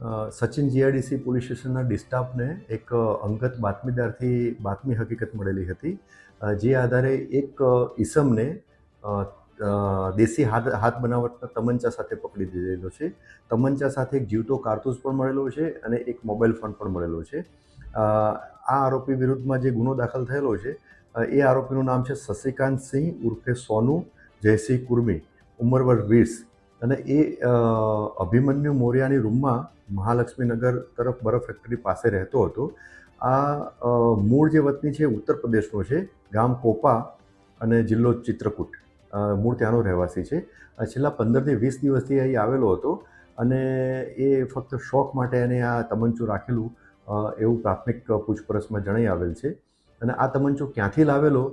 Sachin GIDC police સ્ટેશનના ડિસ્ટાફને એક અંગત બાતમીદારથી બાતમી હકીકત મળેલી હતી. જે આધારે એક ઈસમને દેશી હાથ હાથ બનાવટના તમંચા સાથે પકડી દીધેલો છે. તમંચા સાથે એક જીવતો કારતૂસ પણ મળેલો છે અને એક મોબાઈલ ફોન પણ મળેલો છે. આ આરોપી વિરુદ્ધમાં જે ગુનો દાખલ થયેલો છે એ આરોપીનું નામ છે શશિકાંત સિંહ ઉર્ફે સોનુ જયસિંહ કુર્મી. ઉંમર વર્ષ વીસ. અને એ અભિમન્યુ મોર્યાની રૂમમાં મહાલક્ષ્મીનગર તરફ બરફ ફેક્ટરી પાસે રહેતો હતો. આ મૂળ જે વતની છે ઉત્તર પ્રદેશનો છે, ગામ કોપા અને જિલ્લો ચિત્રકૂટ. મૂળ ત્યાંનો રહેવાસી છે. છેલ્લા પંદરથી વીસ દિવસથી અહીં આવેલો હતો અને એ ફક્ત શોખ માટે એને આ તમંચું રાખેલું એવું પ્રાથમિક પૂછપરછમાં જણાઈ આવેલ છે. અને આ તમંચો ક્યાંથી લાવેલો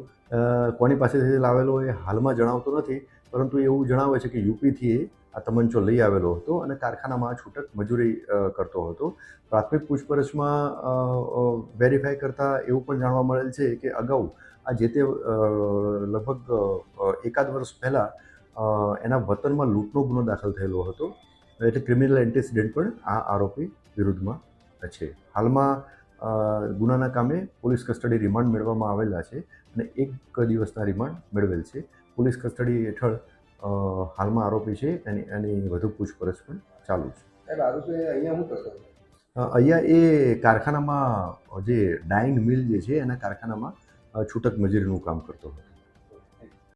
કોની પાસેથી લાવેલો એ હાલમાં જણાવતો નથી. પરંતુ એવું જણાવે છે કે યુપીથી એ આ તમંચો લઈ આવેલો હતો અને કારખાનામાં છૂટક મજૂરી કરતો હતો. પ્રાથમિક પૂછપરછમાં વેરીફાઈ કરતાં એવું પણ જાણવા મળેલ છે કે અગાઉ આ જે તે લગભગ એકાદ વર્ષ પહેલાં એના વતનમાં લૂંટનો ગુનો દાખલ થયેલો હતો. એટલે ક્રિમિનલ એન્ટીસિડન્ટ પણ આ આરોપી વિરુદ્ધમાં છે. હાલમાં ગુનાના કામે પોલીસ કસ્ટડી રિમાન્ડ મેળવવામાં આવેલા છે અને એક દિવસના રિમાન્ડ મેળવેલ છે. પોલીસ કસ્ટડી હેઠળ હાલમાં આરોપી છે. એની એની વધુ પૂછપરછ પણ ચાલુ છે. અહીંયા એ કારખાનામાં જે ડાઇંગ મિલ જે છે એના કારખાનામાં છૂટક મજૂરીનું કામ કરતો હતો.